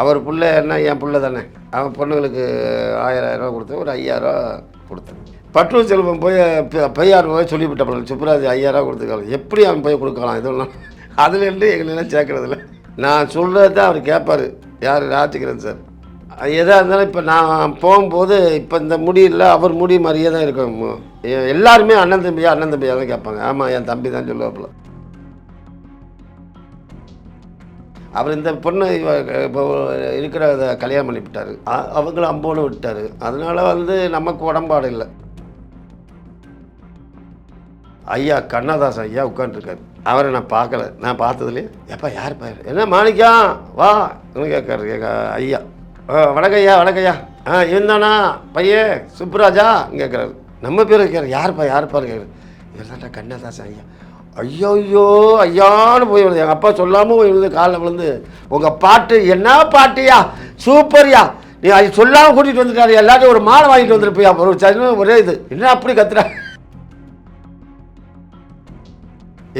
அவர் பிள்ளை என்ன என் பிள்ளை தானே. அவன் பொண்ணுங்களுக்கு ஆயிரம் கொடுத்து கொடுத்தேன் ஒரு ஐயாயிரம் ரூபா கொடுத்தேன். பட்டு செல்வம் போய் பையார் போய் சொல்லிவிட்டப்பல சுப்ராஜ் ஐயாயிரம் ரூபா கொடுத்துக்கலாம் எப்படி அவன் போய் கொடுக்கலாம் இதெல்லாம்? அதுலேருந்து எங்களெல்லாம் சேர்க்குறதில்ல நான் சொல்கிறது தான் அவர் கேட்பார் யார்? ராஜகிரன் சார். எதாக இருந்தாலும் இப்போ நான் போகும்போது இப்போ இந்த முடி அவர் முடி மாதிரியே தான் இருக்கும். எல்லாருமே அண்ணன் தம்பியா அண்ணன் தம்பியாக தான் கேட்பாங்க. ஆமாம் என் தம்பி தான் சொல்லுவாப்புல. அவர் இந்த பொண்ணு இவ இப்போ இருக்கிற கல்யாணம் பண்ணி விட்டார் அவங்களும் விட்டார் அதனால வந்து நமக்கு உடம்பாடு இல்லை. ஐயா கண்ணதாசன் ஐயா உட்காந்துருக்காரு அவரை நான் பார்க்கல. நான் பார்த்ததுலேயே எப்பா யார் பாரு என்ன மாணிக்கம் வா. கேட்காரு ஐயா. ஆ வணக்கம் ஐயா ஆ இருந்தானா பையன் சுப்புராஜா. கேட்குறாரு. நம்ம பேர் கேட்குறாரு யார்ப்பா யாருப்பா கேட்குறாரு. இவர் தான்டா கண்ணதாசன் ஐயா. ஐயோ ஐயோ ஐயான்னு போய் விழுது எங்கள் அப்பா சொல்லாமல் போய் விழுந்து காலில் விழுந்து. உங்கள் பாட்டு என்ன பாட்டியா? சூப்பர்யா. நீ அது சொல்லாமல் கூட்டிகிட்டு வந்துட்டாரு. எல்லாத்தையும் ஒரு மாலை வாங்கிட்டு வந்துருப்பியா? ஒரு சரி ஒரே இது. என்ன அப்படி கத்துறா?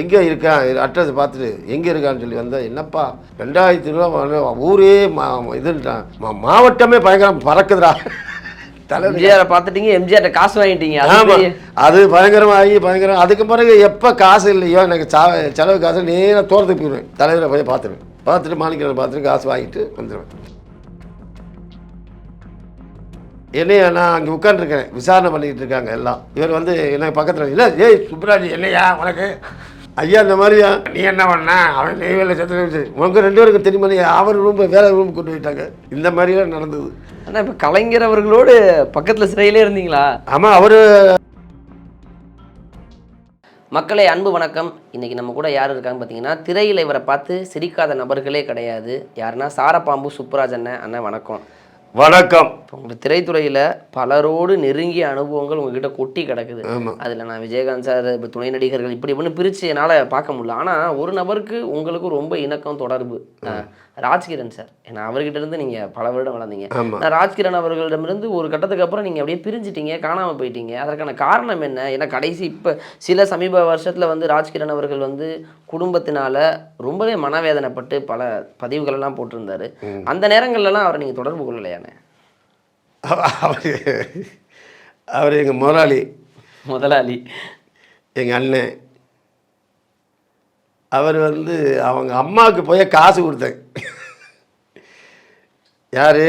எங்கே இருக்கான் அட்ரஸ் பார்த்துட்டு எங்கே இருக்கான்னு சொல்லி வந்தேன் என்னப்பா ரெண்டாயிரத்தி ரூபா ஊரே மா இதுன்ட்டான் மா மாவட்டமே பயங்கரம் பறக்குதுடா. எம்ஜிஆரை பார்த்துட்டீங்க எம்ஜிஆர் காசு வாங்கிட்டீங்க. அது ஆமா. பெரிய- அது பயங்கரமாகி பயங்கரம் அதுக்கு பிறகு எப்போ காசு இல்லையோ எனக்கு செலவு காசு நேராக தோட்டத்துக்கு போயிடுவேன். தலைவரை போய் பார்த்துருவேன். பார்த்துட்டு மாணிக்கிறத பார்த்துட்டு காசு வாங்கிட்டு வந்துடுவேன் என்னையா நான் அங்கே உட்காந்துருக்கேன் விசாரணை பண்ணிக்கிட்டு இருக்காங்க எல்லாம். இவர் வந்து என்ன பக்கத்தில் இல்லை ஏய் சுப்ராஜ் என்னையா உனக்கு? ஐயா இந்த மாதிரியா? நீ என்ன பண்ண? அவன் நெய்வேல செத்து உனக்கு ரெண்டு பேருக்கு தெரியுமா அவர் ரூம் வேற ரூம் கொண்டு போயிட்டாங்க. இந்த மாதிரிலாம் நடந்தது. ஆனா இப்ப கலைஞர் அவர்களோடு பக்கத்துல சிறையிலே இருந்தீங்களா? ஆமாம் அவர் மக்களே அன்பு வணக்கம். இன்னைக்கு நம்ம கூட யார் இருக்காங்க பார்த்தீங்கன்னா திரையில் இவரை பார்த்து சிரிக்காத நபர்களே கிடையாது. யாருன்னா சாரப்பாம்பு சுப்புராஜ் அண்ணன் அண்ணன் வணக்கம். வணக்கம். உங்கள் திரைத்துறையில் பலரோடு நெருங்கிய அனுபவங்கள் உங்ககிட்ட கொட்டி கிடக்குது. அதில் நான் விஜயகாந்த் சார் இப்போ துணை நடிகர்கள் இப்படி இப்படின்னு பிரித்து என்னால் பார்க்க முடியல. ஆனால் ஒரு நபருக்கு உங்களுக்கு ரொம்ப இணக்கம் தொடர்பு. ராஜ்கிரண் சார். ஏன்னா அவர்கிட்ட இருந்து நீங்கள் பல வருடம் வளர்ந்தீங்க. நான் ராஜ்கிரண் அவர்களிடமிருந்து ஒரு கட்டத்துக்கு அப்புறம் நீங்கள் அப்படியே பிரிஞ்சிட்டீங்க காணாமல் போயிட்டீங்க. அதற்கான காரணம் என்ன? ஏன்னா கடைசி இப்போ சில சமீப வருஷத்தில் வந்து ராஜ்கிரண் அவர்கள் வந்து குடும்பத்தினால ரொம்பவே மனவேதனைப்பட்டு பல பதிவுகள் எல்லாம் போட்டிருந்தாரு அந்த நேரங்கள்லாம் அவரை நீங்கள் தொடர்பு கொள்ளலையானே? அவர் அவர் எங்கள் முதலாளி. முதலாளி. எங்கள் அண்ணன். அவர் வந்து அவங்க அம்மாவுக்கு போய் காசு கொடுத்தேன். யார்?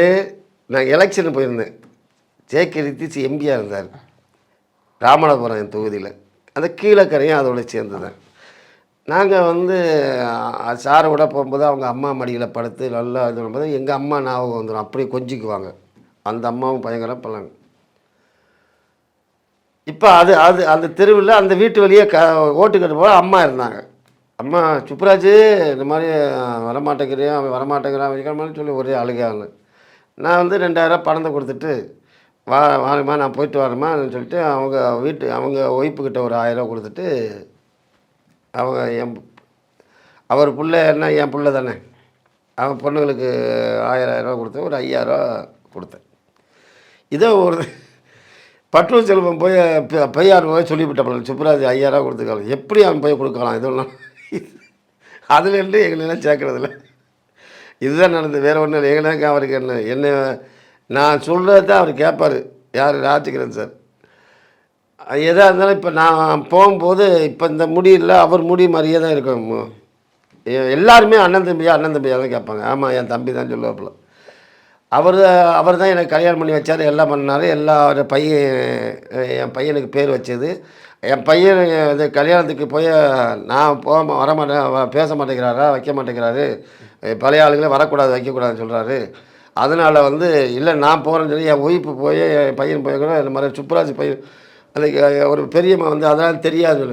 நான் எலெக்ஷனுக்கு போயிருந்தேன். ஜேகே நிதிஷ் எம்பியாக இருந்தார். ராமநாதபுரம் என் தொகுதியில். அந்த கீழக்கரையும் அதோட சேர்ந்தது நாங்கள் வந்து சாரோட சாரை போகும்போது அவங்க அம்மா மடியில் படுத்து நல்லா இது பண்ணும்போது எங்கள் அம்மா ஞாபகம் வந்துடும் அப்படியே கொஞ்சிக்குவாங்க. அந்த அம்மாவும் பயங்கர பழங்க இப்போ அது அது அந்த தெருவில் அந்த வீட்டு வழியே க ஓட்டுக்கிட்டு போக அம்மா இருந்தாங்க. அம்மா சுப்புராஜ் இந்த மாதிரி வரமாட்டேங்கிறேன் அவன் வரமாட்டேங்கிறான் வைக்கிறமான்னு சொல்லி ஒரே அழுகாங்க நான் வந்து ரெண்டாயிரம் பணத்தை கொடுத்துட்டு வா வாங்கம்மா நான் போயிட்டு வரேம்மான்னு சொல்லிட்டு அவங்க வீட்டு அவங்க ஒய்ப்புக்கிட்ட ஒரு ஆயிரம் கொடுத்துட்டு அவங்க என் அவர் பிள்ளை என்ன என் பிள்ளை தானே. அவன் பொண்ணுங்களுக்கு ஆயிரம் ஆயிரம் கொடுத்தேன் ஒரு ஐயாயிரம் கொடுத்தேன். இதோ ஒரு பட்டு செல்வம் போய் ப- பையார் போய் சொல்லிவிட்டப்பல சுப்புராஜ் ஐயாயிரம் கொடுத்துக்கலாம் எப்படி அவன் போய் கொடுக்கலாம்? இதெல்லாம் அதுலேருந்து எங்களெல்லாம் சேர்க்கறதில்ல. இதுதான் நடந்தது வேறு ஒன்றும் இல்லை. எங்களுக்கு அவருக்கு என்ன என்ன நான் சொல்கிறது தான் அவர் கேட்பார் யார்? ராஜகிரன் சார். எதாக இருந்தாலும் இப்போ நான் போகும்போது இப்போ இந்த முடி இல்லை அவர் முடி மாதிரியே தான் இருக்கும். எல்லாருமே அண்ணன் தம்பியா அண்ணன் தம்பியாக தான் கேட்பாங்க ஆமாம் என் தம்பி தான் சொல்லுவாப்புல. அவர் அவர் தான் எனக்கு கல்யாணம் பண்ணி வச்சார் எல்லாம் பண்ணார். எல்லா அவர் பையன் என் பையனுக்கு பேர் வச்சது. என் பையன் இது கல்யாணத்துக்கு போய் நான் போக வர வரமாட்டேன் பேச மாட்டேங்கிறாரா வைக்க மாட்டேங்கிறாரு பழைய ஆளுங்களே வரக்கூடாது வைக்கக்கூடாதுன்னு சொல்கிறாரு அதனால் வந்து இல்லை நான் போகிறேன்னு சொல்லி என் ஒய்ஃபு போய் என் பையன் போய் கூட இந்த மாதிரி சுப்புராஜ் பையன் அதுக்கு ஒரு பெரியம்மா வந்து அதனால் தெரியாது.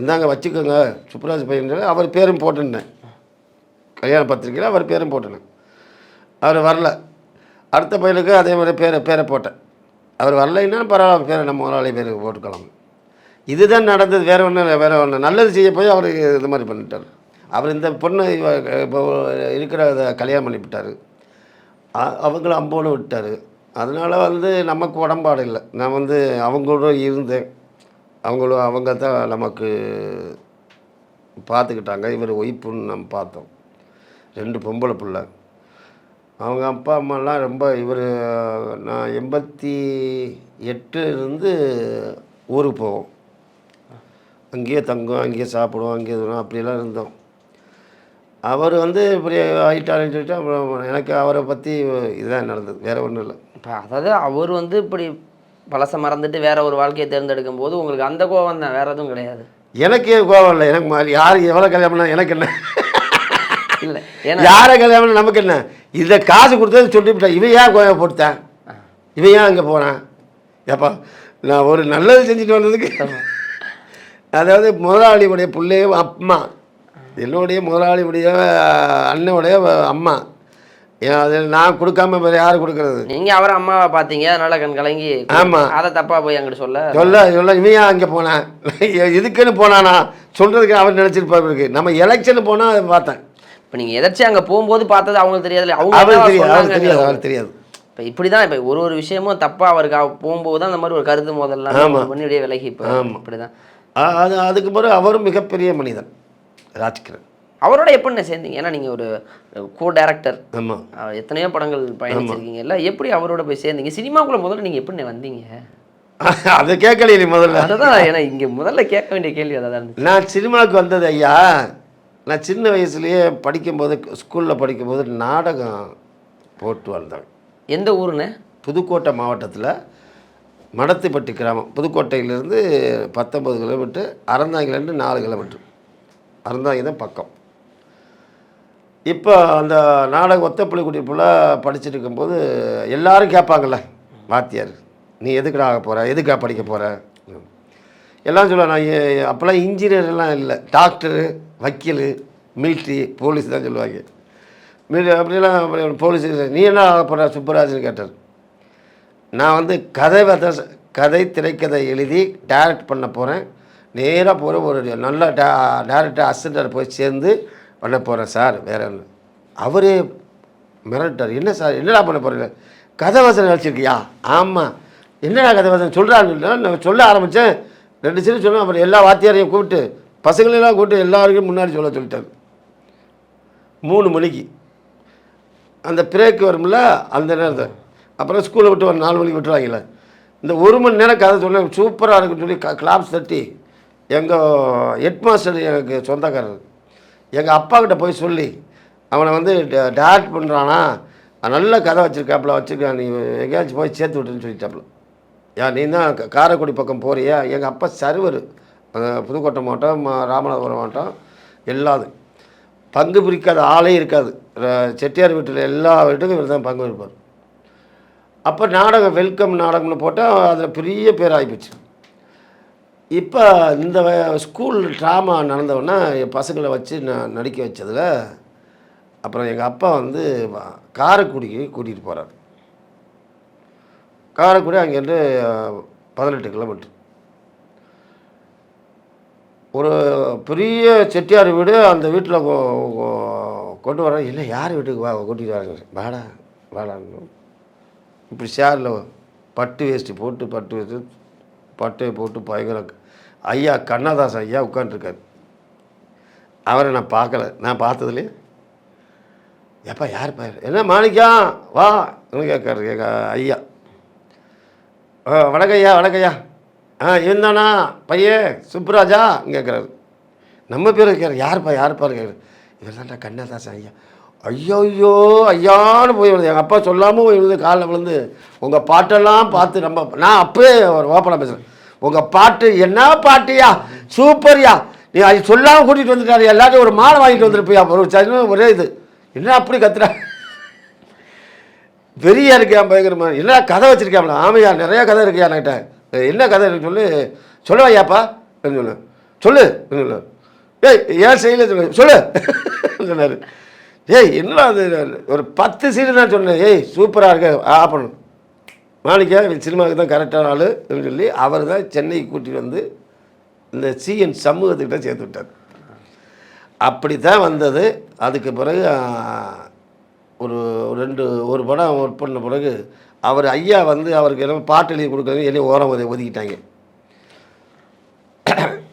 இந்தாங்க வச்சுக்கோங்க சுப்புராஜ் பையன் சொல்லி அவர் பேரும் போட்டுருந்தேன். கல்யாண பத்திரிக்கையில் அவர் பேரும் போட்டுனேன் அவர் வரல. அடுத்த பையனுக்கு அதே மாதிரி பேரை பேரை போட்டேன். அவர் வரலைன்னா பரவாயில்ல பேரை நம்ம முதலாளி பேருக்கு போட்டுக்கலாம். இதுதான் நடந்தது வேற ஒன்றும் இல்லை வேற ஒன்று நல்லது செய்ய போய் அவர் இது மாதிரி பண்ணிட்டார். அவர் இந்த பொண்ணு இப்போ இருக்கிற கல்யாணம் பண்ணிவிட்டார். அவங்களும் அம்போடு விட்டார். அதனால் வந்து நமக்கு உடம்பாடு இல்லை. நான் வந்து அவங்களோட இருந்தேன். அவங்களும் அவங்க தான் நமக்கு பார்த்துக்கிட்டாங்க. இவர் ஒய்ப்புன்னு நம்ம பார்த்தோம். ரெண்டு பொம்பளை பிள்ளை. அவங்க அப்பா அம்மாலாம் ரொம்ப இவர் நான் எண்பத்தி எட்டுலேருந்து ஊருக்கு போவோம். அங்கேயே தங்குவோம் அங்கேயே சாப்பிடுவோம் அங்கேயே இதுவோம் அப்படியெல்லாம் இருந்தோம். அவர் வந்து இப்படி ஆகிட்டாருன்னு சொல்லிட்டு அப்புறம் எனக்கு அவரை பற்றி இதுதான் நடந்தது வேறு ஒன்றும் இல்லை. இப்போ அதாவது அவர் வந்து இப்படி பழசை மறந்துட்டு வேற ஒரு வாழ்க்கையை தேர்ந்தெடுக்கும் போது உங்களுக்கு அந்த கோவம் தான் வேற எதுவும் கிடையாது. எனக்கே கோவம் இல்லை எனக்கு மாதிரி யார் எவ்வளோ கல்யாணம் பண்ணா எனக்கு என்ன? இல்லை யாரை கல்யாணம் நமக்கு என்ன? இதை காசு கொடுத்தது சொல்லிவிட்டேன் இவன் ஏன் கோவம் போட்டுத்தேன் இவன் ஏன் அங்கே போனான் ஏப்பா நான் ஒரு நல்லது செஞ்சுட்டு வந்ததுக்கு அதாவது முதலாளியுடைய பிள்ளையும் அம்மா. என்னுடைய முதலாளியுடைய அண்ணனுடைய அம்மா. ஏன் அது நான் கொடுக்காம வேறு யார் கொடுக்கறது? நீங்க அவர் அம்மாவை பார்த்தீங்க அதனால கண் கலங்கி ஆமா. அதை தப்பா போய் அங்கிட்டு சொல்ல? சொல்ல சொல்ல இவன் அங்கே போனான் இதுக்குன்னு போனானா? சொல்கிறதுக்கு அவர் நினச்சிருப்பாரு இருக்கு நம்ம எலெக்ஷன் போனால் அதை பார்த்தேன். இப்போ நீங்க எதாச்சும் அங்க போகும்போது பார்த்தது அவங்களுக்கு தெரியாதுல்ல. அவங்க அவருக்கு தெரியாது அவருக்கு தெரியாது தெரியாது. இப்போ இப்படி தான் இப்போ ஒரு ஒரு விஷயமும் தப்பா அவருக்கு அவ- போகும்போது தான் அந்த மாதிரி ஒரு கருத்து மோதல்லாம். பண்ணி விலகி இப்போ. இப்படி தான் அது அதுக்கு பிறகு அவரும் மிகப்பெரிய மனிதன் ராஜ்கிரண். அவரோட எப்படிண்ணே சேர்ந்தீங்க? ஏன்னா நீங்க ஒரு கோ டைரக்டர் ஆமாம் எத்தனையோ படங்கள் பயணிச்சிருக்கீங்கல்ல எப்படி அவரோட போய் சேர்ந்தீங்க? சினிமாக்குள்ள முதல்ல நீங்க எப்படிண்ணே வந்தீங்க? அதை கேட்கலையே நீ முதல்ல. அதுதான் ஏன்னா இங்க முதல்ல கேட்க வேண்டிய கேள்வி அதான் நான் சினிமாவுக்கு வந்தது ஐயா நான் சின்ன வயசுலேயே படிக்கும்போது ஸ்கூலில் படிக்கும்போது நாடகம் போட்டு வந்தேன். எந்த ஊருண்ணே புதுக்கோட்டை மாவட்டத்தில் மடத்துப்பட்டி கிராமம் புதுக்கோட்டையிலேருந்து பத்தொம்பது கிலோமீட்டர் அறந்தாங்கிலேருந்து நாலு கிலோமீட்டர் அறந்தாங்கி தான் பக்கம். இப்போ அந்த நாடகம் ஒத்தப்புள்ளி ஃபுல்லாக படிச்சுட்டு இருக்கும்போது எல்லோரும் கேட்பாங்கள்ல வாத்தியார் நீ எதுக்குடா ஆக போகிற எதுக்கா படிக்க போகிற எல்லாம் சொல்லுவாங்க. நான் அப்போல்லாம் இன்ஜினியர் எல்லாம் இல்லை. டாக்டரு வக்கீல் மிலிட்ரி போலீஸ் தான் சொல்லுவாங்க. மிலி அப்படிலாம் போலீஸ் நீ என்ன ஆக போகிற சுப்பராஜன் கேட்டார். நான் வந்து கதை வத கதை திரைக்கதை எழுதி டைரக்ட் பண்ண போகிறேன் நேராக போகிற ஒரு நல்ல டே டேரக்டர் அசிஸ்டன்ட் போய் சேர்ந்து பண்ண போகிறேன் சார். வேற ஒன்று அவரே மிரட்டார் என்ன சார்? என்னடா பண்ண போகிறீங்க கதை வசனம் வச்சுருக்கியா ஆமாம் என்னடா கதை வசனம்? சொல்கிறான்னு நான் சொல்ல ஆரம்பித்தேன் ரெண்டு சரி சொன்னேன் அப்புறம் எல்லா வாத்தியாரையும் கூப்பிட்டு பசங்களெல்லாம் கூப்பிட்டு எல்லாருக்கும் முன்னாடி சொல்ல சொல்லிட்டேன் மூணு மணிக்கு. அந்த பிரேக் வரும்ல அந்த நேரத்தை அப்புறம் ஸ்கூலை விட்டு ஒரு நாலு மணிக்கு விட்டுருவாங்கல்ல. இந்த ஒரு மணி நேரம் கதை சொன்னேன் சூப்பராக இருக்குன்னு சொல்லி கிளாப்ஸ் தட்டி எங்கள் ஹெட் மாஸ்டர் எனக்கு சொந்தக்காரர். எங்கள் அப்பா கிட்ட போய் சொல்லி அவனை வந்து டேரக்ட் பண்ணுறானா நல்ல கதை வச்சுருக்காப்புல வச்சுருக்கான். நீ எங்கேயாச்சும் போய் சேர்த்து விட்டுன்னு சொல்லிட்டாப்புல. யா நீ தான் க- காரைக்குடி பக்கம் போறியா? எங்கள் அப்பா சர்வர். புதுக்கோட்டை மாவட்டம் ராமநாதபுரம் மாவட்டம் எல்லாது. பங்கு பிரிக்காத ஆளே இருக்காது. செட்டியார் வீட்டில் எல்லா வீட்டுக்கும் இவர் தான் பங்கு இருப்பார் அப்போ நாடகம் வெல்கம் நாடகம்னு போட்டால் அதில் பெரிய பேர் ஆகிப்போச்சு இப்போ இந்த ஸ்கூல் ட்ராமா நடந்தவொடனே என் பசங்களை வச்சு நான் நடிக்க வச்சதில் அப்புறம் எங்கள் அப்பா வந்து காரைக்குடிக்கு கூட்டிகிட்டு போகிறார் காரைக்குடி அங்கேருந்து பதினெட்டு கிலோமீட்டர் ஒரு பெரிய செட்டியார் வீடு அந்த வீட்டில் கொண்டு வர இல்லை யார் வீட்டுக்கு வா கூட்டிகிட்டு வராங்க? வாடா வாடான்னு. இப்படி சேரில் பட்டு வேஷ்டி போட்டு பட்டு வேஷ்டி பட்டையை போட்டு பயங்கர ஐயா கண்ணதாஸ் ஐயா உட்காந்துருக்காரு அவரை நான் பார்க்கல. நான் பார்த்ததுலேயே எப்பா யார் பாரு என்ன மாணிக்கம் வா கேட்காரு எங்கள் ஐயா. ஆ வணக்கம் ஐயா ஐயா. ஆ இருந்தானா பையன்? சுப்ராஜா கேட்குறாரு. நம்ம பேர் கேட்குறாரு யார்ப்பா யார்ப்பா? கேட்குறாரு. இவர் தான்டா கண்ணதாசன் ஐயா. ஐயோ ஐயோ ஐயான்னு போய் விழுது எங்கள் அப்பா சொல்லாமல் போய் விழுது காலில் விழுந்து. உங்கள் பாட்டெல்லாம் பார்த்து நம்ம நான் அப்பவே ஒரு ஓப்பனாக பேசுகிறேன் உங்கள் பாட்டு என்ன பாட்டியா? சூப்பர்யா. நீ அது சொல்லாமல் கூட்டிகிட்டு வந்துட்டாரு. எல்லாத்தையும் ஒரு மாலை வாங்கிட்டு வந்துருப்பியா? ஒரு சரி ஒரே இது. என்ன அப்படி கத்துறா? பெரிய இருக்கேன் பயங்கரமா. என்ன கதை வச்சிருக்காங்களா ஆமையா நிறைய கதை இருக்கியா என்கிட்ட. என்ன கதை இருக்கு சொல்லு. சொல்லுவாயாப்பா சொல்லு. சொல்லு சொல்லு. ஏய் ஏன் செய்யல சொல்லு? சொல்லு சொன்னார். ஏய் என்னடா அது? ஒரு பத்து சீடு தான் சொன்னேன். ஏய் சூப்பராக இருக்க. ஆ மாணிக்கா சினிமாவுக்கு தான் கரெக்டான ஆள் அப்படின்னு சொல்லி அவர் தான் சென்னைக்கு கூட்டிகிட்டு வந்து இந்த சிஎன் சமூகத்துக்கிட்ட சேர்த்து விட்டார். அப்படி தான் வந்தது. அதுக்கு பிறகு ஒரு ரெண்டு ஒரு படம் ஒர்க் பண்ண பிறகு அவர் ஐயா வந்து அவருக்கு என்ன பாட்டு எழுதி கொடுக்குறது என்னை ஓரம் ஒதுக்கிட்டாங்க.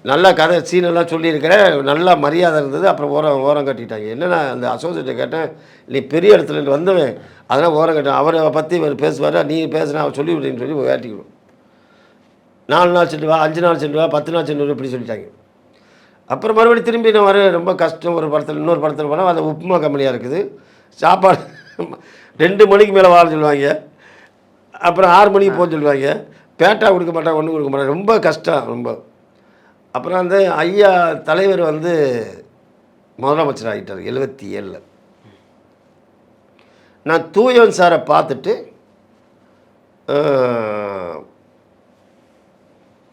நல்லா கதை சீனெல்லாம் சொல்லியிருக்கிறேன் நல்லா மரியாதை இருந்தது அப்புறம் ஓரம் ஓரம் கட்டிட்டாங்க. என்னென்னா அந்த அசோசியேட்டை கேட்டேன் நீ பெரிய இடத்துல இருந்து வந்தவன் அதெல்லாம் ஓரம் கட்டேன் அவரை பற்றி இவர் பேசுவார்? நீ பேசுனா அவர் சொல்லி விடுன்னு சொல்லி வேட்டிக்கணும் நாலு நாள் சென்று வா அஞ்சு நாள் சென்று வா பத்து நாள் சென்று இப்படி சொல்லிட்டாங்க. அப்புறம் மறுபடியும் திரும்பி நான் வர ரொம்ப கஷ்டம் ஒரு படத்தில் இன்னொரு படத்தில் போனால் அது உப்புமா கம்பெனியாக இருக்குது. சாப்பாடு ரெண்டு மணிக்கு மேலே வாழ சொல்லுவாங்க. அப்புறம் ஆறு மணிக்கு போக சொல்லுவாங்க. பேட்டா கொடுக்க மாட்டாங்க ஒன்றும் கொடுக்க மாட்டாங்க. ரொம்ப கஷ்டம் ரொம்ப. அப்புறம் அந்த ஐயா தலைவர் வந்து முதலமைச்சர் ஆகிட்டார் எழுபத்தி ஏழில். நான் தூயன் சாரை பார்த்துட்டு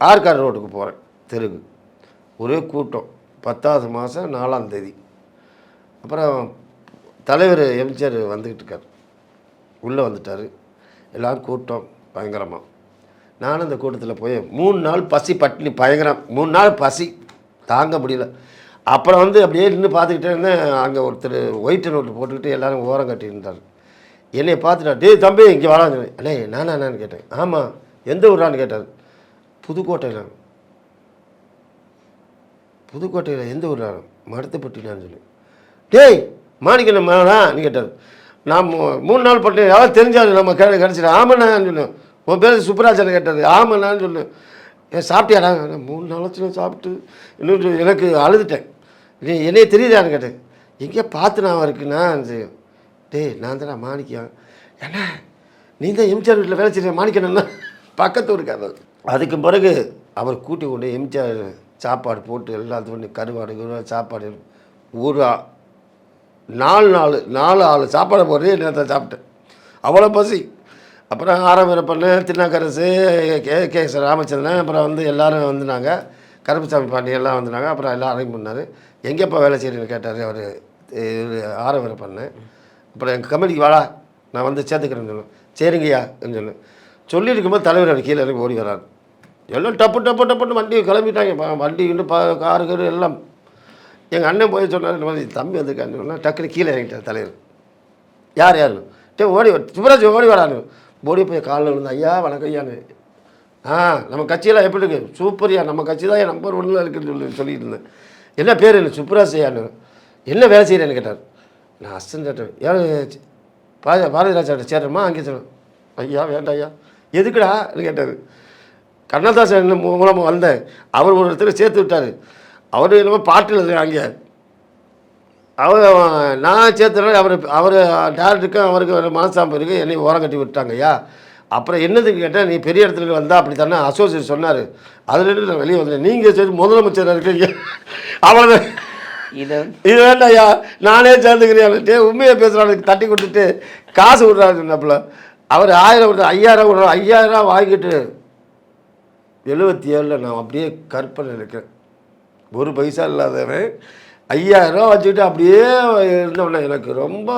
ஆர்கார் ரோட்டுக்கு போகிறேன் தெருவு ஒரே கூட்டம் பத்தாவது மாதம் நாலாம் தேதி. அப்புறம் தலைவர் எம்ஜிஆர் வந்துக்கிட்டு இருக்கார். உள்ளே வந்துட்டார். எல்லாம் கூட்டம் பயங்கரமாக நானும் அந்த கூட்டத்தில் போய் மூணு நாள் பசி பட்டினி பயங்கரம். மூணு நாள் பசி. தாங்க முடியல. அப்புறம் வந்து அப்படியே நின்று பார்த்துக்கிட்டே இருந்தேன். அங்கே ஒருத்தர் ஒயிட் நோட்டு போட்டுக்கிட்டு எல்லாரும் ஓரம் கட்டியிருந்தார் என்னை பார்த்துட்டா டேய் தம்பி இங்கே வாடான்னு சொன்னேன். அண்ணே நானா என்னன்னு கேட்டேன். ஆமாம் எந்த ஊரான்னு கேட்டார். புதுக்கோட்டை நான் புதுக்கோட்டையில் எந்த ஊர் மருத்துப்பட்டினான்னு சொல்லி டேய் மாணிக்கண்ண மாடான்னு கேட்டார். நான் மூணு நாள் பட்டு யாராவது தெரிஞ்சாரு நம்ம கே கிடச்சிட்டேன் ஆமாண்ணான்னு சொன்னேன். உன் பேர் சுப்ராஜன் கேட்டார் ஆமாண்ணான்னு சொன்னேன். ஏன் சாப்பிட்டியாடா? மூணு நாளாச்சும் சாப்பிட்டு. இன்னும் எனக்கு அழுதுட்டேன். நீ என்னைய தெரியுதான்னு கேட்டேன். எங்கேயோ பார்த்து நான் இருக்குண்ணா செய்யும் டேய் நான் தானே மாணிக்கம் என்ன? நீ தான் எம்ஜிஆர் வீட்டில் வேலை செய்கிற மாணிக்கணும்னா பக்கத்து இருக்காது அதுக்கு பிறகு அவர் கூட்டி கொண்டு எம்ஜிஆர் சாப்பாடு போட்டு எல்லாத்துக்கும் பண்ணி கருவாடு கருவாடு சாப்பாடு ஒரு நாலு நாலு நாலு ஆள் சாப்பாடு போடுறதே நேரத்தில் சாப்பிட்டேன். அவ்வளோ பசி. அப்புறம் ஆரம்பரம் பண்ணேன் Thirunavukkarasu K K S Ramachandran அப்புறம் வந்து எல்லோரும் வந்துனாங்க. கருப்புசாமி பாண்டி எல்லாம் வந்துனாங்க. அப்புறம் எல்லாம் அரேஞ்ச் பண்ணார். எங்கேப்பா வேலை செய்கிறீங்கன்னு கேட்டார் அவர். ஆரம்பரம் பண்ணேன் அப்புறம் எங்கள் கம்பெனிக்கு வாடா நான் வந்து சேர்த்துக்கிறேன்னு சொன்னேன். சரிங்கய்யா சொன்னேன். சொல்லிட்டு இருக்கும்போது தலைவர் அவர் கீழே இறங்கி ஓடி வரார் எல்லாம் டப்பு டப்பு டப்புன்னு வண்டி கிளம்பிட்டாங்க. வண்டி கிண்டு ப காரு கரு எல்லாம். எங்கள் அண்ணன் போய் சொன்னார் இந்த மாதிரி தம்பி வந்திருக்கான்னு சொன்னால் டக்குனு கீழே இறங்கிட்டார் தலைவர். யார் யார்? டே ஓடி வா சிவராஜ் ஓடி வாடான்னு. போடி போய் காலில் விழுந்து ஐயா வணக்கம் ஐயான்னு ஆ நம்ம கட்சியெல்லாம் எப்படி இருக்கு? சூப்பர்யா நம்ம கட்சி தான் என் நம்பர் ஒன்றில் இருக்குன்னு சொல்லி சொல்லிட்டு இருந்தேன். என்ன பேர் என்ன சுப்ராசையான்னு என்ன வேலை செய்கிறேன்னு கேட்டார். நான் அஸ்டன் சேட்டர் யார்? பாரதி ராஜா சேர்றேம்மா அங்கே சொன்னேன். ஐயா வேண்டாம் ஐயா. எதுக்குடான்னு கேட்டார். கண்ணதாசன் மூலமாக வந்தேன். அவர் ஒரு இடத்துல சேர்த்து விட்டார். அவர் என்னமோ பாட்டு எழுதுறாங்க அவர் நான் சேர்த்துறேன் அவர் அவர் டேரக்டருக்கும் அவருக்கு மனசாம்பு இருக்குது என்னை ஓரம் கட்டி விட்டாங்க ஐயா. அப்புறம் என்னதுக்கு கேட்டால் நீ பெரிய இடத்துல வந்தால் அப்படி தானே அசோசியேட் சொன்னார் அதுலேருந்து நான் வெளியே வந்தேன் நீங்கள் சரி முதலமைச்சர் இருக்கீங்க. அவ்வளோதான் இதை இது வேண்டாம் ஐயா. நானே சேர்ந்துக்கிறேன். உண்மையை பேசுகிறானுக்கு தட்டி கொடுத்துட்டு காசு விட்றாரு சொன்னாப்புல. அவர் ஆயிரம் விடுற ஐயாயிரம் விடுறோம் ஐயாயிரம் வாங்கிட்டு எழுபத்தி ஏழில் நான் அப்படியே கற்பனை இருக்கேன் ஒரு பைசா இல்லாதவன் ஐயாயிரம் வச்சுக்கிட்டு அப்படியே இருந்தவன எனக்கு ரொம்ப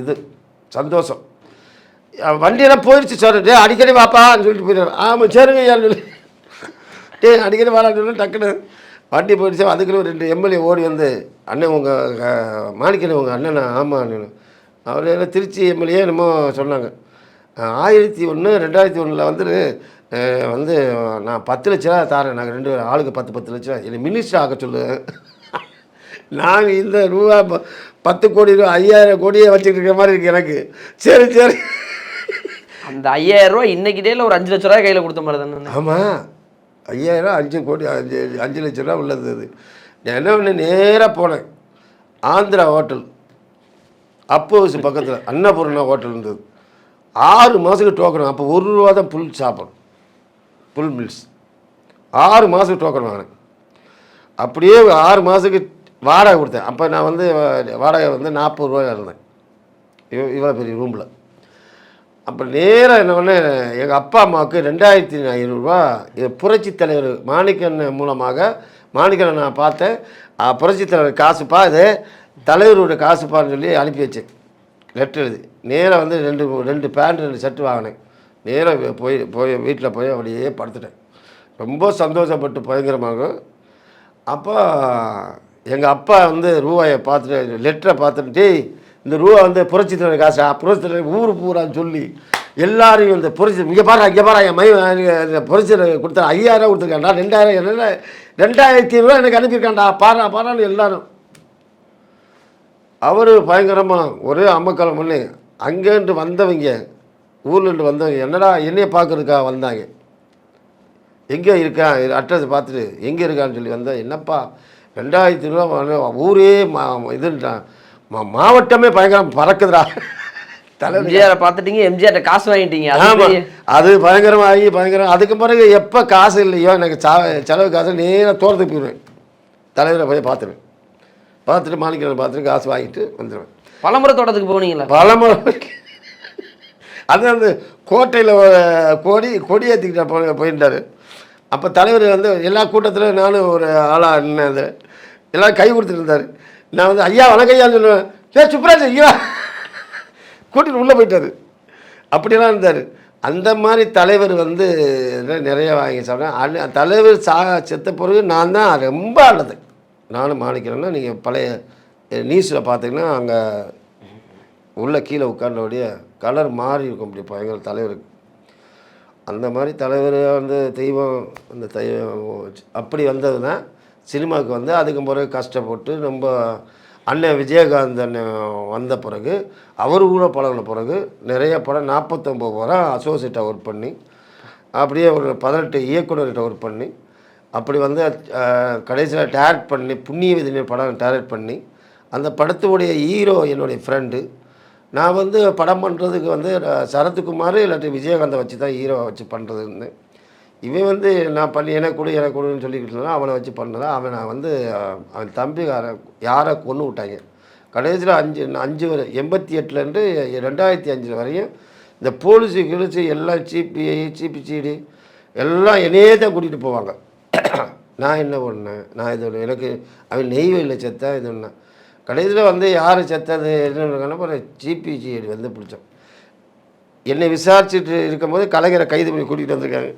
இது சந்தோஷம். வண்டியெல்லாம் போயிடுச்சு சார். டே அடிக்கடி வாப்பான்னு சொல்லிட்டு போயிடுவார் ஆமாம் சரிங்க ஐயான்னு சொல்லி. டே அடிக்கடி வாடான்னு சொல்லி டக்குன்னு வண்டி போயிடுச்சு அதுக்குன்னு ஒரு ரெண்டு எம்எல்ஏ ஓடி வந்து அண்ணன் உங்கள் மாணிக்கணும் உங்கள் அண்ணன்? ஆமாம் அவர் என்ன திருச்சி எம்எல்ஏ என்னமோ சொன்னாங்க. ஆயிரத்தி ஒன்று ரெண்டாயிரத்தி ஒன்றில் வந்து வந்து நான் பத்து லட்ச ரூபா தாரேன். நாங்கள் ரெண்டு பேரும் ஆளுக்கு பத்து பத்து லட்ச ரூபா. என்னை மினிஸ்டர் ஆக சொல்லு. நாங்கள் இந்த ரூபா ப- பத்து கோடி ரூபா ஐயாயிரம் கோடியே வச்சுக்கிட்டு இருக்கிற மாதிரி இருக்கு எனக்கு. சரி சரி. அந்த ஐயாயிரம் ரூபாய் இன்னைக்கு டேல ஒரு அஞ்சு லட்ச ரூபாய் கையில் கொடுத்த மாதிரி தானே ஆமாம் ஐயாயிரம் அஞ்சு கோடி அஞ்சு அஞ்சு லட்ச ரூபா உள்ளது அது. நான் என்ன பண்ணேன்? நேராக போனேன். ஆந்திரா ஹோட்டல். அப்போ பக்கத்தில் அன்னபூர்ணா ஹோட்டல் இருந்தது. ஆறு மாதத்துக்கு டோக்கன் அப்போ ஒரு ரூபா தான் புல் சாப்பிடும். Full meals. ஆறு மாதத்துக்கு டோக்கன் வாங்கினேன். அப்படியே ஆறு மாதத்துக்கு வாடகை கொடுத்தேன். அப்போ நான் வந்து வாடகை வந்து நாற்பது ரூபாய் இருந்தேன். இவ இவ்வளோ பெரிய ரூமில் அப்புறம் நேராக என்ன பண்ணேன் எங்கள் அப்பா அம்மாவுக்கு ரெண்டாயிரத்தி ஐநூறுரூவா புரட்சி தலைவர் மாணிக்கண்ணன் மூலமாக மாணிக்கனை நான் பார்த்தேன். புரட்சி தலைவர் காசுப்பா இது. தலைவரோட காசுப்பான்னு சொல்லி அனுப்பி வச்சேன். லெட்டர் எழுதி. நேராக வந்து ரெண்டு ரெண்டு பேண்ட் ரெண்டு ஷர்ட் வாங்கினேன். நேராக போய் போய் வீட்டில் போய் அப்படியே படுத்துட்டேன். ரொம்ப சந்தோஷப்பட்டு பயங்கரமாக. அப்போ எங்கள் அப்பா வந்து ரூபாயை பார்த்துட்டு லெட்டரை பார்த்துட்டு இந்த ரூபா வந்து புரட்சி தலைவர் காசு புரட்சி தலைவர் ஊர் பூரான்னு சொல்லி எல்லாரையும் இந்த புரட்சி இங்கே பாரு இங்கே பாரு என் மை புரட்சி கொடுத்தா ஐயாயிரம் கொடுத்துருக்காண்டா ரெண்டாயிரம் என்ன ரெண்டாயிரத்தி ஐநூறுவா எனக்கு அனுப்பியிருக்காண்டா பாரா பாரான்னு எல்லாரும். அவர் பயங்கரமாக ஒரே அம்மக்களம் பண்ணி அங்கேருந்து வந்தவங்க ஊர்லேருந்து வந்தவங்க என்னடா என்னையை பார்க்குறதுக்காக வந்தாங்க? எங்கே இருக்கான் அட்ரஸ் பார்த்துட்டு எங்கே இருக்கான்னு சொல்லி வந்தேன் என்னப்பா ரெண்டாயிரத்தி ரூபா வாங்கினேன். ஊரே மா இதுன்றான் மா மாவட்டமே பயங்கரம் பறக்குதுடா. தலை எம்ஜிஆரை பார்த்துட்டீங்க எம்ஜிஆர்ட்ட காசு வாங்கிட்டீங்க. அது ஆமாம் அது பயங்கரமாகி பயங்கரம். அதுக்கு பிறகு எப்போ காசு இல்லையோ எனக்கு சா செலவு காசு நேராக தோட்டத்துக்கு போயிடுவேன். தலைவரை போய் பார்த்துருவேன். பார்த்துட்டு மாணிக்கனை பார்த்துட்டு காசு வாங்கிட்டு வந்துடுவேன் பலமுறை தோட்டத்துக்கு போனீங்களா? பலமுறை. அது அந்த கோட்டையில் கொடி கொடி ஏற்றிக்கிட்ட போயிருந்தார். அப்போ தலைவர் வந்து எல்லா கூட்டத்திலும் நானும் ஒரு ஆளாக நின்னது எல்லாம் கை கொடுத்துட்டு இருந்தார். நான் வந்து ஐயா வணக்கம் ஐயான்னு சொல்லுவேன் ஏ சுப்ராஜ் ஐயா கூட்டிகிட்டு உள்ளே போயிட்டார். அப்படிலாம் இருந்தார். அந்த மாதிரி தலைவர் வந்து நிறைய வாங்கி சாப்பிட்டேன் அந்த தலைவர் சா செத்த பிறகு நான் தான் ரொம்ப ஆனது நானும் மாணிக்கிறேன்னா நீங்கள் பழைய நியூஸில் பார்த்தீங்கன்னா அங்கே உள்ள கீழே உட்கார்ந்தபடியே கலர் மாறி இருக்கும். அப்படி பயங்கர தலைவருக்கு அந்த மாதிரி தலைவர் வந்து தெய்வம் அந்த தெய்வம் அப்படி வந்தது தான் சினிமாவுக்கு வந்து அதுக்கு பிறகு கஷ்டப்பட்டு ரொம்ப அண்ணன் விஜயகாந்த் அண்ணன் வந்த பிறகு அவர் கூட பழகின பிறகு நிறைய படம் நாற்பத்தொம்பது படம் அசோசியேட்டாக ஒர்க் பண்ணி அப்படியே ஒரு பதினெட்டு இயக்குனர்கிட்ட ஒர்க் பண்ணி அப்படி வந்து கடைசியில் டேரக்ட் பண்ணி புண்ணிய விதினி படம் டேரக்ட் பண்ணி அந்த படத்துடைய ஹீரோ என்னுடைய ஃப்ரெண்டு நான் வந்து படம் பண்ணுறதுக்கு வந்து சரத்குமார் இல்லாட்டி விஜயகாந்தை வச்சு தான் ஹீரோவை வச்சு பண்ணுறதுன்னு இவன் வந்து நான் பண்ணி எனக்கு கொடு எனக்கு கொடுன்னு சொல்லிக்கிட்டு இருந்தா அவனை வச்சு பண்ணதா அவன் நான் வந்து அவன் தம்பிக்கார யாரை கொண்டு விட்டாங்க. கடைசியில் அஞ்சு அஞ்சு வரை எண்பத்தி எட்டுலேருந்து ரெண்டாயிரத்தி அஞ்சு வரையும் இந்த போலீஸு கிழிச்சு எல்லாம் சிபிஐ சிபிசிடி எல்லாம் என்னையே தான் கூட்டிகிட்டு போவாங்க. நான் என்ன பண்ணேன்? நான் இது ஒன்று எனக்கு அவன் நெய்வேலியில் செத்தேன் இது ஒன்று கடைசியில் வந்து யார் செத்தது என்னன்னு அப்புறம் ஜிபிஜிஐடி வந்து பிடிச்சோம். என்னை விசாரிச்சுட்டு இருக்கும்போது கலைஞரை கைது பண்ணி கூட்டிகிட்டு வந்திருக்காங்க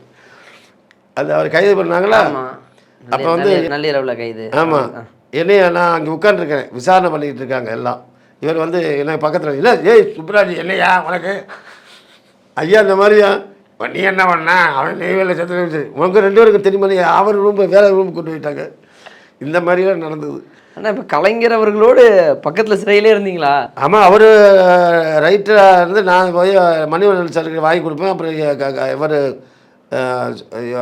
அது அவர் கைது பண்ணாங்களா? அப்போ வந்து நள்ளிரவுல கைது. ஆமாம் என்னைய நான் அங்கே உட்காந்துருக்கேன் விசாரணை பண்ணிக்கிட்டு இருக்காங்க எல்லாம். இவர் வந்து என்ன பக்கத்தில் இல்லை ஏய் சுப்ராஜ் என்னையா உனக்கு? ஐயா இந்த மாதிரியா? "இப்ப நீ என்ன பண்ண? அவன் நெய்வேலியில் செத்து உங்க ரெண்டு பேருக்கும் தெரியுமா அவர் ரூம் வேற ரூம் கொண்டு போயிட்டாங்க. இந்த மாதிரிலாம் நடந்தது. ஆனா இப்ப கலைஞர் அவர்களோடு பக்கத்துல சிறையிலே இருந்தீங்களா? ஆமாம் அவர் ரைட்டராக இருந்து நான் போய் மணிவண்ணன் சாருக்கு வாங்கி கொடுப்பேன். அப்புறம் இவர்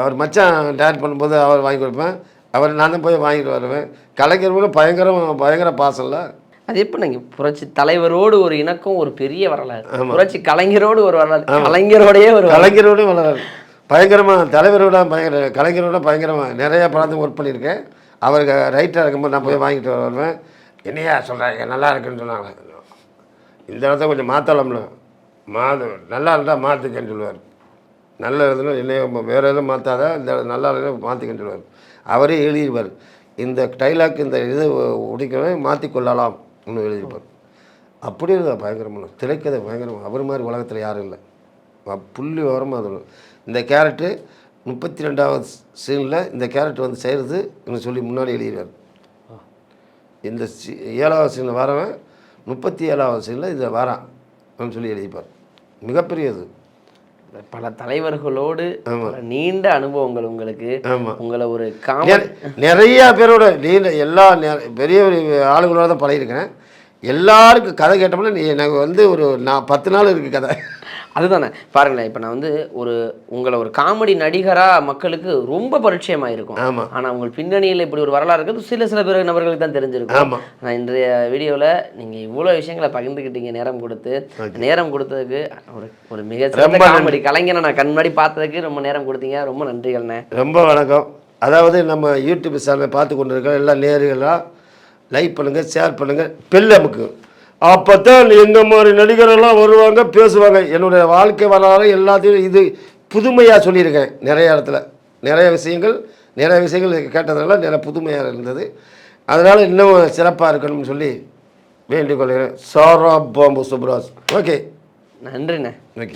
அவர் மச்சான் டேரக்ட் பண்ணும்போது அவர் வாங்கி கொடுப்பேன். அவர் நான் தான் போய் வாங்கிட்டு வருவேன். கலைஞர் கூட பயங்கரம் பயங்கர பாசம்ல. அது எப்படிங்க? புரட்சி தலைவரோடு ஒரு இணக்கம் ஒரு பெரிய வரலாறு. புரட்சி கலைஞரோடு ஒரு வரலாறு. கலைஞரோடயே ஒரு வரலாறு. கலைஞரோட வளராரு பயங்கரமாக தலைவரோட பயங்கர கலைஞரோட பயங்கரமாக நிறைய படத்துக்கு ஒர்க் பண்ணியிருக்கேன். அவருக்கு ரைட்டாக இருக்கும்போது நான் போய் வாங்கிட்டு வருவேன். என்னையா சொல்கிறாங்க நல்லா இருக்குன்னு சொன்னாங்க. இந்த இடத்த கொஞ்சம் மாற்றலாம்ல மாது நல்லா இருந்தால் மாற்றுக்கன்னு சொல்லுவார். நல்ல இடத்துல என்ன வேறு எதுவும் மாற்றாத இந்த நல்ல இடத்துல மாற்றிக்கின்றவர் அவரே எழுதிடுவார் இந்த டைலாக் இந்த இது உடைக்கவே மாற்றிக்கொள்ளலாம் ஒன்று எழுதியிருப்பார். அப்படி இருந்தால் பயங்கரமான திரைக்கதை பயங்கரமாக அவர் மாதிரி உலகத்தில் யாரும் இல்லை. புள்ளி விவரமாக அது. இந்த கேரட்டு முப்பத்தி ரெண்டாவது சீனில் இந்த கேரட் வந்து செய்கிறது எனக்கு சொல்லி முன்னாடி எழுதிடுவார் இந்த சி ஏழாவது சீனில் வரவன் முப்பத்தி ஏழாவது சீனில் இதை வரான் அப்படின்னு சொல்லி எழுதிப்பார் மிகப்பெரியது. பல தலைவர்களோடு நீண்ட அனுபவங்கள் உங்களுக்கு. உங்களை ஒரு நிறைய பேரோட நீண்ட எல்லா பெரிய பெரிய ஆளுங்களோட தான் பழகிருக்கிறேன் எல்லாருக்கும் கதை கேட்டோம்னா நீ எனக்கு வந்து ஒரு நான் பத்து நாள் இருக்குது கதை. அதுதானே. பாருங்களேன் இப்போ நான் வந்து ஒரு உங்களை ஒரு காமெடி நடிகரா மக்களுக்கு ரொம்ப பரிச்சயமா இருக்கும் ஆமாம் ஆனா உங்கள் பின்னணியில் இப்படி ஒரு வரலாறு இருக்கிறது சில சில பேர் நபர்களுக்கு தான் தெரிஞ்சிருக்கும். நான் இன்றைய வீடியோவில் நீங்கள் இவ்வளோ விஷயங்களை பகிர்ந்துக்கிட்டீங்க நேரம் கொடுத்து. நேரம் கொடுத்ததுக்கு ஒரு ஒரு நன்றி. காமெடி கலைஞனை நான் கண் முன்னாடி பார்த்ததுக்கு ரொம்ப நேரம் கொடுத்தீங்க. ரொம்ப நன்றிகள்ண்ணே. ரொம்ப வணக்கம். அதாவது நம்ம யூடியூப் சேனலை பார்த்து கொண்டு இருக்க எல்லா நேர்களாக லைக் பண்ணுங்கள் ஷேர் பண்ணுங்கள் பெல் அமுக்கு அப்போ தான் எந்த மாதிரி நடிகரெல்லாம் வருவாங்க பேசுவாங்க. என்னுடைய வாழ்க்கை வரலாறு எல்லாத்தையும் இது புதுமையாக சொல்லியிருக்கேன். நிறைய இடத்துல. நிறைய விஷயங்கள் நிறைய விஷயங்கள் கேட்டதுனால நிறைய புதுமையாக இருந்தது. அதனால் இன்னும் சிறப்பாக இருக்கணும்னு சொல்லி வேண்டிக் கொள்கிறேன். சாரா பாம்பு சுப்ராஜ். ஓகே. நன்றிண்ணே. ஓகே.